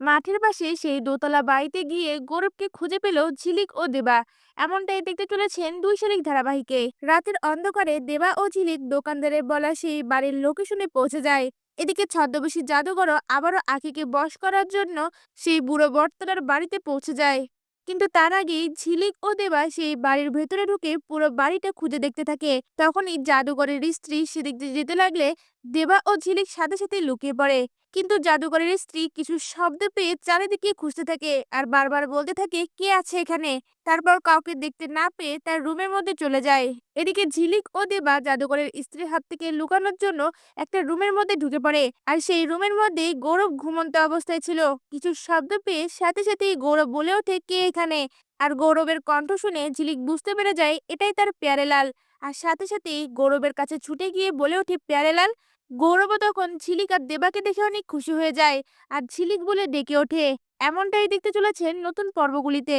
মাঠের পাশে সেই দোতলা বাড়িতে গিয়ে গৌরবকে খুঁজে পেল ঝিলিক ও দেবা। এমনটাই দেখতে চলেছেন দুই শালিক ধারাবাহিকে। রাতের অন্ধকারে দেবা ও ঝিলিক দোকানদারের বলা সেই বাড়ির লোকেশনে পৌঁছে যায়। এদিকে ছদ্মবেশী জাদুঘরও আবারও আখিকে বশ করার জন্য সেই বুড়ো বর্তলার বাড়িতে পৌঁছে যায়। কিন্তু তার আগেই ঝিলিক ও দেবা সেই বাড়ির ভেতরে ঢুকে পুরো বাড়িটা খুঁজে দেখতে থাকে। তখনই জাদুঘরের স্ত্রী সেদিক দিয়ে যেতে লাগলে দেবা ও ঝিলিক সাথে সাথে লুকিয়ে পড়ে। কিন্তু জাদুঘরের স্ত্রী কিছু শব্দ পেয়ে চারিদিকে খুঁজতে থাকে আর বারবার বলতে থাকে, কে আছে এখানে? তারপর কাউকে দেখতে না পেয়ে তার রুমের মধ্যে চলে যায়। এদিকে ঝিলিক ও দেবা জাদুঘরের স্ত্রীর হাত থেকে লুকানোর জন্য একটা রুমের মধ্যে ঢুকে পড়ে আর সেই রুমের মধ্যেই গৌরব ঘুমন্ত অবস্থায় ছিল। কিছু শব্দ পেয়ে সাথে সাথেই গৌরব বলে ওঠে, কে এখানে? আর গৌরবের কণ্ঠ শুনে ঝিলিক বুঝতে পেরে যায়, এটাই তার প্যারেলাল। আর সাথে সাথেই গৌরবের কাছে ছুটে গিয়ে বলে ওঠে, প্যারেলাল? গৌরবও তখন ঝিলিক আর দেবাকে দেখে অনেক খুশি হয়ে যায়। আর ঝিলিক বলে ডেকে ওঠে, এমনটাই দেখতে চলেছেন নতুন পর্বগুলিতে।